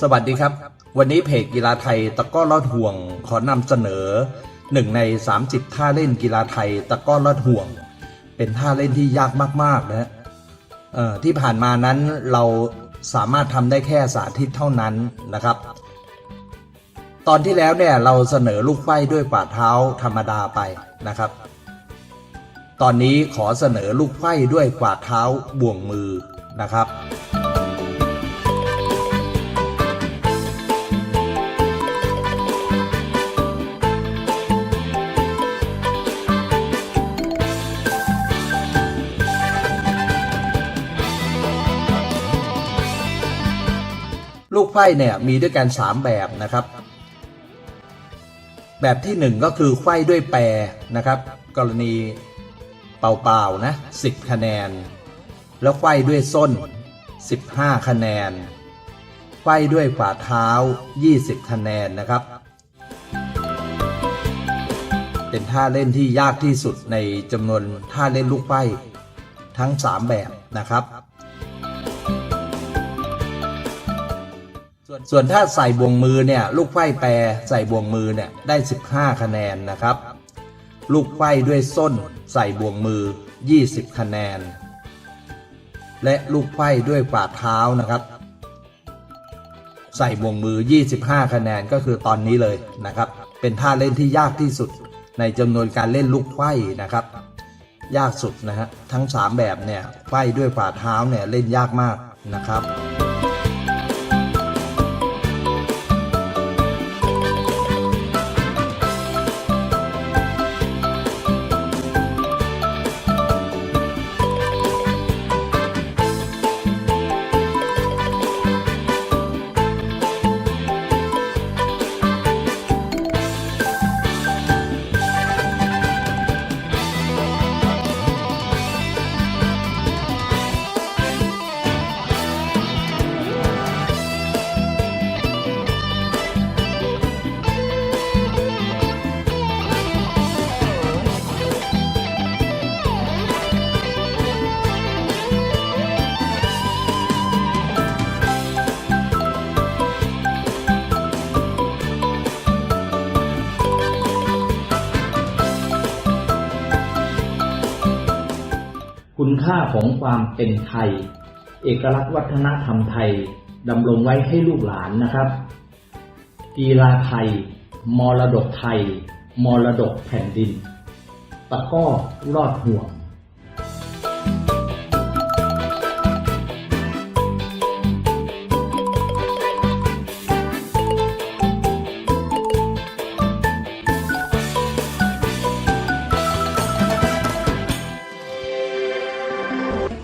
สวัสดีครับ วันนี้เพจกีฬาไทยตะก้อลอดห่วง ขอนำเสนอหนึ่งใน 30 ท่าเล่นกีฬาไทยตะก้อลอดห่วง เป็นท่าเล่นที่ยากมากๆนะเอ่อที่ผ่านมานั้นเราสามารถทำได้แค่สาธิตเท่านั้นนะครับ ตอนที่แล้วเนี่ยเราเสนอลูกไฟด้วยฝ่าเท้าธรรมดาไปนะครับ ตอนนี้ขอเสนอลูกไฟด้วยฝ่าเท้าบ่วงมือนะครับ ลูกไพ่เนี่ยมีด้วยกัน 3 แบบนะครับ แบบที่ 1 ก็คือไขว้ด้วยแปรนะครับ กรณีเปล่าๆนะ10 คะแนน แล้วไขว้ด้วยส้น 15 คะแนนไขว้ด้วยฝ่าเท้า 20 คะแนนนะครับ เป็นท่าเล่นที่ยากที่สุดในจำนวนท่าเล่นลูกไพ่ทั้ง 3 แบบนะครับ ส่วนถ้าใส่บวงมือเนี่ยลูกไขว้แปรใส่บวงมือเนี่ยได้ 15 คะแนนนะครับ ลูกไขว้ด้วยส้นใส่บวงมือ 20 คะแนน และลูกไขว้ด้วยฝ่าเท้านะครับ ใส่บวงมือ 25 คะแนนก็คือตอนนี้เลยนะครับ เป็นท่าเล่นที่ยากที่สุดในจำนวนการเล่นลูกไขว้นะครับ ยากสุดนะฮะทั้ง 3 แบบเนี่ยไขว้ด้วยฝ่าเท้าเนี่ยเล่นยากมากนะครับ คุณค่าของความเป็นไทย เอกลักษณ์วัฒนธรรมไทยดำรงไว้ให้ลูกหลานนะครับ กีฬาไทย มรดกไทย มรดกแผ่นดิน ตะกร้อรอดห่วง